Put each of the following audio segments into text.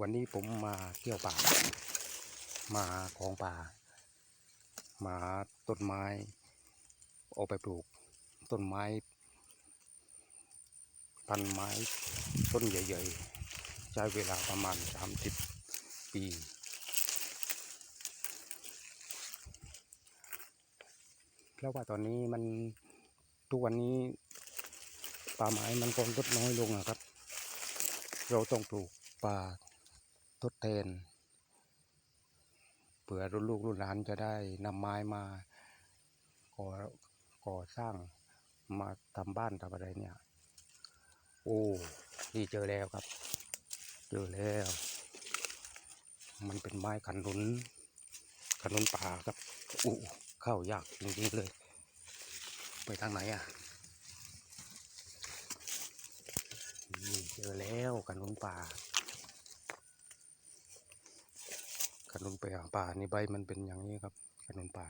วันนี้ผมมาเที่ยวป่า มาของป่า มาต้นไม้ เอาไปปลูก ต้นไม้ พันไม้ต้นใหญ่ๆ ใช้เวลาประมาณ 30 ปี เพราะว่าตอนนี้มันทุกวันนี้ป่าไม้มันก็ลดน้อยลงอะครับ เราต้องปลูกป่า ทดแทนเผื่อรุ่นลูกรุ่นหลานจะได้นำไม้มาก่อก่อสร้างมาทำบ้านทำอะไรเนี่ย โอ้นี่เจอแล้วครับ เจอแล้ว มันเป็นไม้ขนุนขนุนป่าครับอู้เข้ายากจริงๆเลย ไปทางไหนอะนี่เจอแล้วขนุนป่า ขนุนป่าป่านี่ใบมันเป็นอย่างนี้ครับขนุนป่า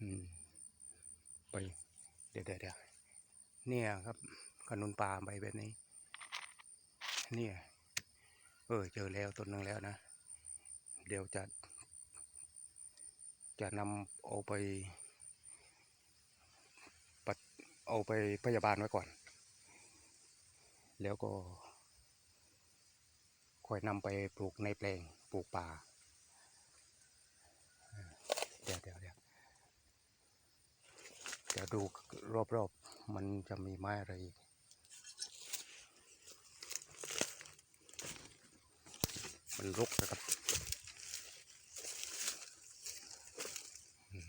อืมไปเดี๋ยวเดี๋ยวเนี่ยครับขนุนป่าใบแบบนี้ เนี่ย เออ เจอแล้วต้นหนึ่งแล้วนะ เดี๋ยวจะ จะนำเอาไปปัดเอาไปพยาบาลไว้ก่อน แล้วก็ค่อยนำไปปลูกในแปลง ปลูกป่าเดี๋ยวเดี๋ยวเดี๋ยวเดี๋ยวดูรอบๆ มันจะมีไม้อะไรอีกมันรุกนะครับ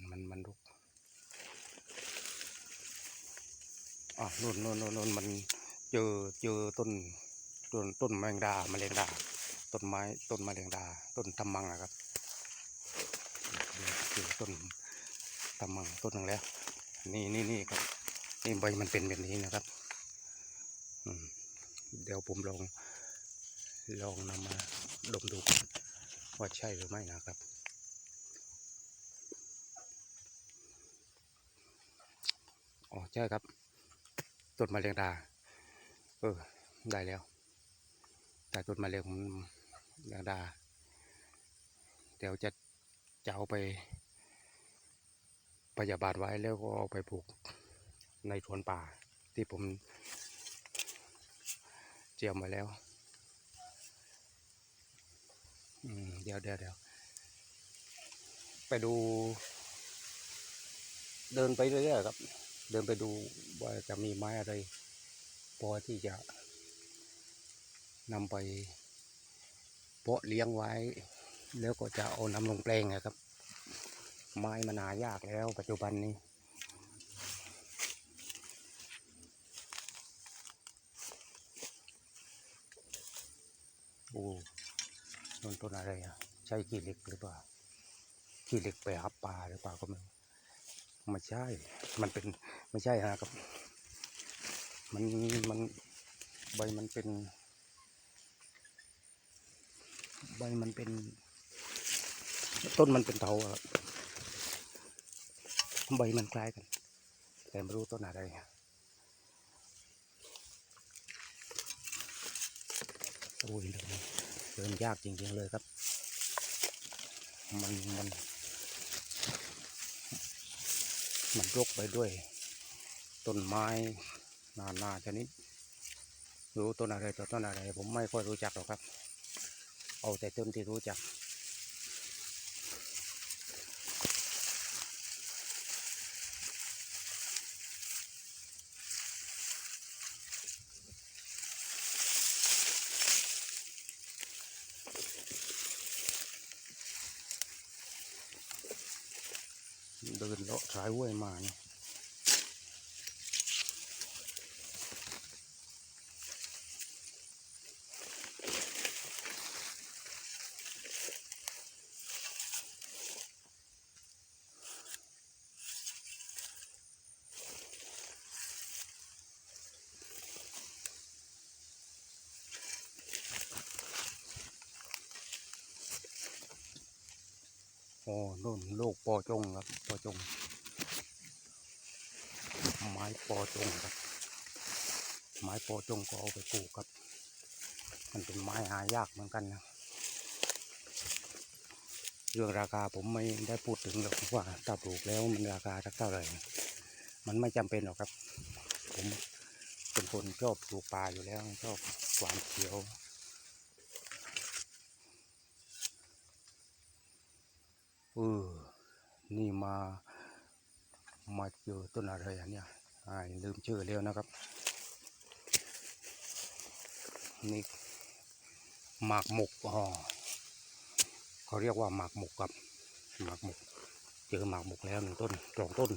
มันมันรุกอะนู่นนู่นนู่นนู่นมันเจอเจอต้นต้นต้นแมงดาแมลงดา ต้นไม้ต้นแมลงดา ต้นตำมังอะครับเจอต้นตำมังต้นหนึ่งแล้ว นี่นี่นี่ครับนี่ใบมันเป็นแบบนี้นะครับเดี๋ยวผมลองลองนำมาดมดูว่าใช่หรือไม่นะครับ อ๋อใช่ครับต้นมะเร็งดา เออ ได้แล้ว แต่ต้นมะเร็งแรงดา เดี๋ยวจะจะเอาไปพยาบาลไว้แล้วก็เอาไปปลูกในสวนป่าที่ผมเจียมไว้แล้ว เดี๋ยวเดี๋ยวเดี๋ยวไปดู เดินไปเรื่อยๆครับ เดินไปดูว่าจะมีไม้อะไรพอที่จะนำไป เพาะเลี้ยงไว้ แล้วก็จะเอานำลงแปลงนะครับ ไม้มันหายากแล้วปัจจุบันนี้โอ้ต้นต้นอะไรอะ ใช่ขี้เหล็กหรือเปล่าขี้เหล็กไปหาปลาหรือเปล่าก็ไม่ไม่ใช่ มันเป็นไม่ใช่ฮะครับ มันมันใบมันเป็น ใบมันเป็น ต้นมันเป็นเถาครับใบมันคล้ายกัน แต่ไม่รู้ต้นอะไรโอ้ยเดินยากจริงๆเลยครับ มันมัน มันรกไปด้วย ต้นไม้นานาชนิดรู้ต้นอะไรต่อต้นอะไร ผมไม่ค่อยรู้จักหรอกครับ เอาแต่ต้นที่รู้จัก เดินเลาะสายห้วยมาเนี่ย อ้นู่นลูกปอจงครับปอจง ไม้ปอจงครับ ไม้ปอจงก็เอาไปปลูกครับ มันเป็นไม้หายากเหมือนกันนะเรื่องราคาผมไม่ได้พูดถึงหรอกว่าถ้าปลูกแล้วมันราคาสักเท่าไหร่มันไม่จำเป็นหรอกครับ ผมเป็นคนชอบปลูกป่าอยู่แล้วชอบหวานเขียว ออนี่มา มาเจอต้นอะไรอันเนี้ยอ่าลืมชื่อแล้วนะครับ นี่หมากหมกอ๋อเขาเรียกว่าหมากหมกครับหมากหมก เจอหมากหมกแล้วหนึ่งต้นสองต้น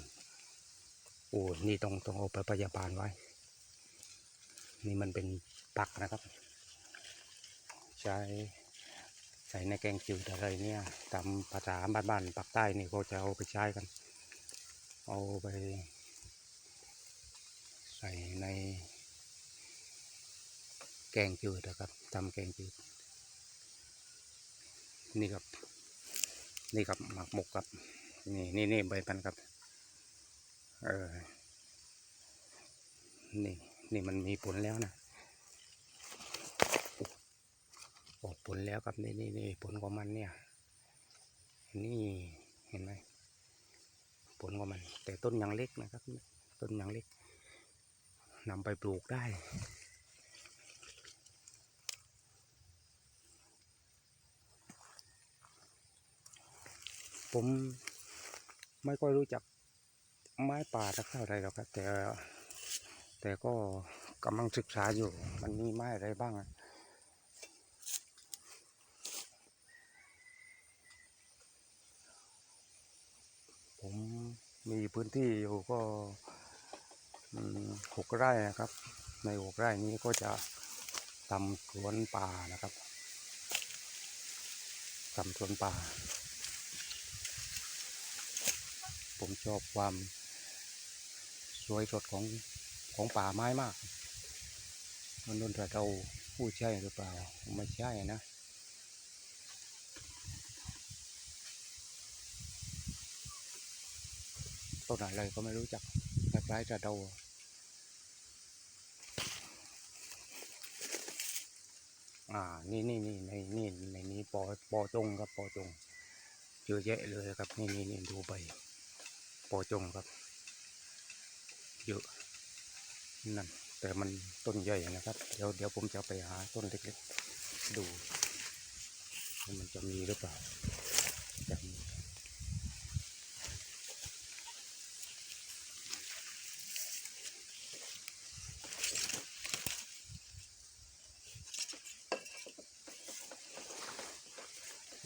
โอ้นี่ต้องต้องเอาไปพยาบาลไว้ นี่มันเป็นปักนะครับ ใช้ ใส่ในแกงจืดอะไรเนี่ยตามภาษาบ้านๆปักใต้นี่เขาจะเอาไปใช้กัน เอาไป ใส่ใน แกงจืดนะครับทำแกงจืด นี่ครับ นี่ครับหมักหมกครับ นี่นี่นี่ใบพันครับ เออ นี่นี่มันมีผลแล้วนะ ออกผลแล้วครับนี่นี่นี่ผลของมันเนี่ยนี่เห็นไหมผลของมัน แต่ต้นยังเล็กนะครับ ต้นยังเล็กนำไปปลูกได้ผมไม่ค่อยรู้จักไม้ป่าสักเท่าไหรหรอกครับแต่แต่ก็กำลังศึกษาอยู่มันมีไม้อะไรบ้าง ผมมีพื้นที่อยู่ก็หกไร่นะครับ ในหกไร่นี้ก็จะทำสวนป่านะครับทำสวนป่า ผมชอบความสวยสดของของป่าไม้มาก มันนนทเราผู้ใช่หรือเปล่าไม่ใช่นะ ต้นอะไรก็ไม่รู้จักคล้ายๆจะเดอ่า นี่นี่นี่ในนี่ในนี้ปอปอจงครับปอจงเยอะแยะเลยครับ นี่นี่นี่ดูใบปอจงครับ เยอะนั่นแต่มันต้นใหญ่นะครับ เดี๋ยวเดี๋ยวผมจะไปหาต้นเล็กๆดูว่ามันจะมีหรือเปล่า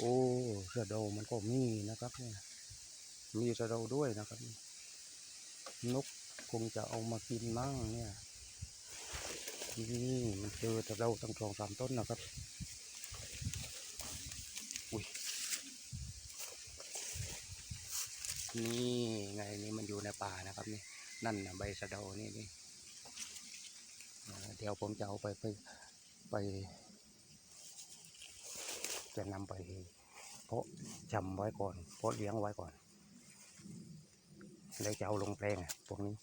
อ้สะเดมันก็มีนะครับเนี่ยมีสะเดาด้วยนะครับ นกคงจะเอามากินมั่งเนี่ยนี่มันเจอสะเดาตั้งสองสามต้นนะครับอุ้ยนี่ไงนี่มันอยู่ในป่านะครับนี่นั่นนะใบสะเดานี่นี่เดี๋ยวผมจะเอาไปไปไป จะนำไปเพาะจำไว้ก่อน เพาะเลี้ยงไว้ก่อน แล้วจะเอาลงแปลงอะพวกนี้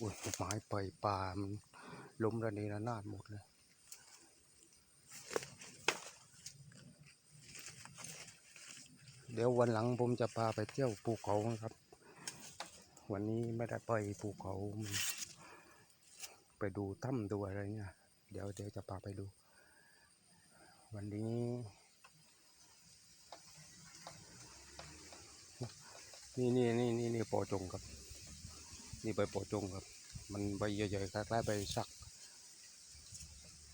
อุ้ยไม้ป่อยป่ามันล้มระเนระนาดหมดเลยเดี๋ยววันหลังผมจะพาไปเที่ยวภูเขาครับ วันนี้ไม่ได้ไปภูเขา ไปดูถ้ำดูอะไรเนี่ย เดี๋ยวเดี๋ยวจะพาไปดู วันนี้ นี่นี่นี่นี่นี่ปอจงครับ นี่ใบปอจงครับ มันใบใหญ่ๆคล้ายๆใบสัก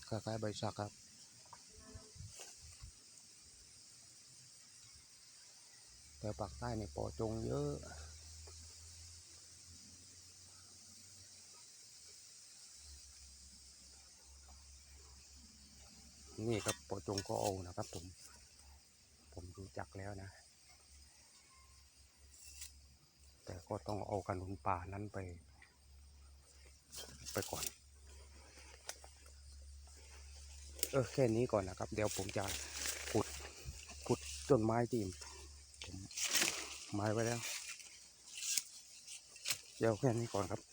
คล้ายๆใบสักครับแต่ปากใต้นี่ปอจงเยอะ นี่ครับปอจงก็เอานะครับ ผม ผมรู้จักแล้วนะ แต่ก็ต้องเอากระนุนป่านั้นไป ไปก่อน เออแค่นี้ก่อนนะครับ เดี๋ยวผมจะขุดขุดต้นไม้ที่ผมไม้ไว้แล้ว เดี๋ยวแค่นี้ก่อนครับ